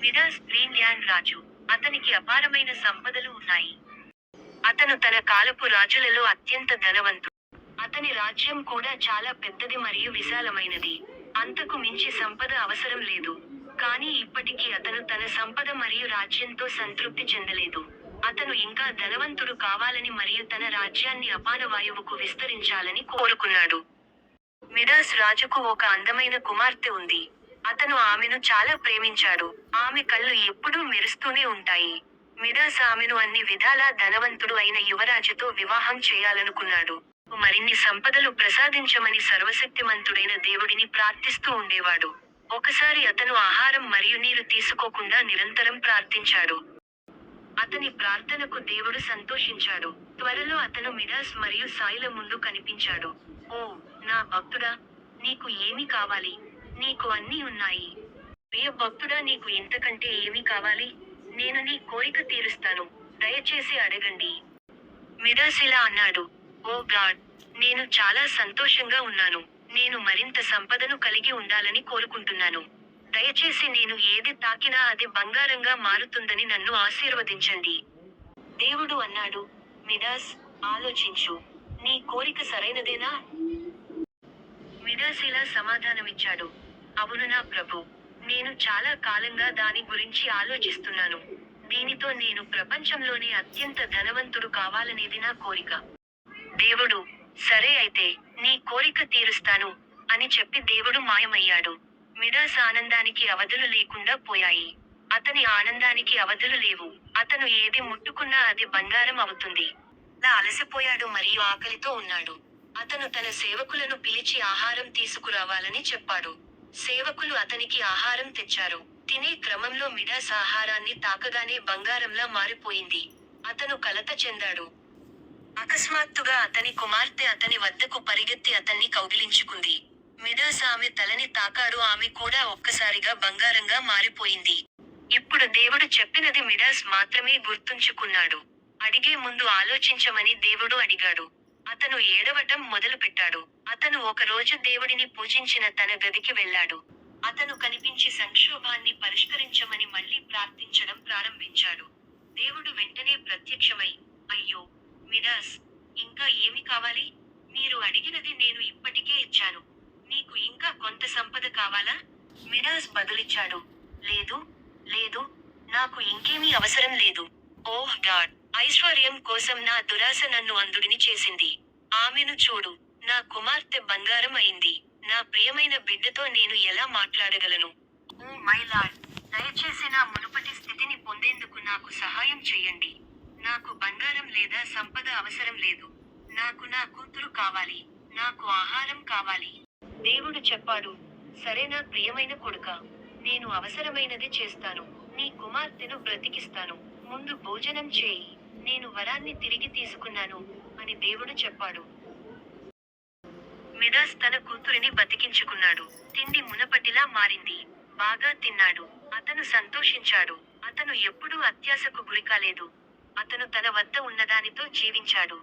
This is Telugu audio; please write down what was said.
మిడాస్ గ్రీన్ ల్యాండ్ రాజు. అతనికి అపారమైన సంపదలు ఉన్నాయి. అతను తన కాలపు రాజులలో అత్యంత ధనవంతుడు. అతని రాజ్యం కూడా చాలా పెద్దది మరియు విశాలమైనది. అంతకు మించి సంపద అవసరం లేదు. కానీ ఇప్పటికీ అతను తన సంపద మరియు రాజ్యంతో సంతృప్తి చెందలేదు. అతను ఇంకా ధనవంతుడు కావాలని మరియు తన రాజ్యాన్ని అపాన వాయువుకు విస్తరించాలని కోరుకున్నాడు. మిడాస్ రాజుకు ఒక అందమైన కుమార్తె ఉంది. అతను ఆమెను చాలా ప్రేమించాడు. ఆమె కళ్ళు ఎప్పుడూ మెరుస్తూనే ఉంటాయి. మిదాస్ ఆమెను అన్ని విధాలా ధనవంతుడు అయిన యువరాజుతో వివాహం చేయాలనుకున్నాడు. మరిన్ని సంపదలు ప్రసాదించమని సర్వశక్తిమంతుడైన దేవుడిని ప్రార్థిస్తూ ఉండేవాడు. ఒకసారి అతను ఆహారం మరియు నీరు తీసుకోకుండా నిరంతరం ప్రార్థించాడు. అతని ప్రార్థనకు దేవుడు సంతోషించాడు. త్వరలో అతను మిదాస్ మరియు సాయిల ముందు కనిపించాడు. ఓ నా భక్తుడా నీకు ఏమి కావాలి? నీకు అన్నీ ఉన్నాయి. ప్రియ భక్తుడా నీకు ఇంతకంటే ఏమి కావాలి? నేను నీ కోరిక తీరుస్తాను. దయచేసి అడగండి. మిడాస్ ఇలా అన్నాడు. ఓ గాడ్ నేను చాలా సంతోషంగా ఉన్నాను. నేను మరింత సంపదను కలిగి ఉండాలని కోరుకుంటున్నాను. దయచేసి నేను ఏది తాకినా అది బంగారంగా మారుతుందని నన్ను ఆశీర్వదించండి. దేవుడు అన్నాడు మిడాస్ ఆలోచించు. నీ కోరిక సరైనదేనా? మిడాస్ ఇలా సమాధానమిచ్చాడు. అవునునా ప్రభు. నేను చాలా కాలంగా దాని గురించి ఆలోచిస్తున్నాను. దీనితో నేను ప్రపంచంలోనే అత్యంత ధనవంతుడు కావాలనేది నా కోరిక. దేవుడు సరే అయితే నీ కోరిక తీరుస్తాను అని చెప్పి దేవుడు మాయమయ్యాడు. మిడాస్ ఆనందానికి అవధులు లేకుండా పోయాయి. అతని ఆనందానికి అవధులు లేవు. అతను ఏది ముట్టుకున్నా అది బంగారం అవుతుంది. నా అలసిపోయాడు మరియు ఆకలితో ఉన్నాడు. అతను తన సేవకులను పిలిచి ఆహారం తీసుకురావాలని చెప్పాడు. సేవకులు అతనికి ఆహారం తెచ్చారు. తినే క్రమంలో మిడాస్ ఆహారాన్ని తాకగానే బంగారంలా మారిపోయింది. అతను కలత చెందాడు. అకస్మాత్తుగా అతని కుమార్తె అతని వద్దకు పరిగెత్తి అతన్ని కౌగిలించుకుంది. మిడాస్ ఆమె తలని తాకాడు. ఆమె కూడా ఒక్కసారిగా బంగారంగా మారిపోయింది. ఇప్పుడు దేవుడు చెప్పినది మిడాస్ మాత్రమే గుర్తుంచుకున్నాడు. అడిగే ముందు ఆలోచించమని దేవుడు అడిగాడు. అతను ఏడవటం మొదలుపెట్టాడు. అతను ఒకరోజు దేవుడిని పూజించిన తన గదికి వెళ్ళాడు. అతను కనిపించి సంక్షోభాన్ని పరిష్కరించమని మళ్ళీ ప్రార్థించడం ప్రారంభించాడు. దేవుడు వెంటనే ప్రత్యక్షమై అయ్యో మిడాస్ ఇంకా ఏమి కావాలి? మీరు అడిగినది నేను ఇప్పటికే ఇచ్చాను. మీకు ఇంకా కొంత సంపద కావాలా? మిడాస్ బదులిచ్చాడు. లేదు లేదు నాకు ఇంకేమీ అవసరం లేదు. ఓహ్ గాడ్ ఐశ్వర్యం కోసం నా దురాశ నన్ను అందుడిని చేసింది. ఆమెను చూడు. నా కుమార్తె బంగారం అయింది నా ప్రియమైన బిడ్డతో నేను ఎలా మాట్లాడగలను? ఓ మై లార్డ్ దయచేసి నా మునుపటి స్థితిని పొందేందుకు నాకు సహాయం చేయండి. నాకు బంగారం లేదా సంపద అవసరం లేదు. నాకు నా కూతురు కావాలి. నాకు ఆహారం కావాలి. దేవుడు చెప్పాడు సరే నా ప్రియమైన కొడుక నేను అవసరమైనది చేస్తాను. నీ కుమార్తెను బ్రతికిస్తాను. ముందు భోజనం చేయి. నేను వరాన్ని తిరిగి తీసుకున్నాను. అని దేవుడు చెప్పాడు. మిదాస్ తన కూతురిని బతికించుకున్నాడు. తిండి మునపటిలా మారింది. బాగా తిన్నాడు. అతను సంతోషించాడు. అతను ఎప్పుడూ అత్యాశకు గురికాలేదు. అతను తన వద్ద ఉన్నదానితో జీవించాడు.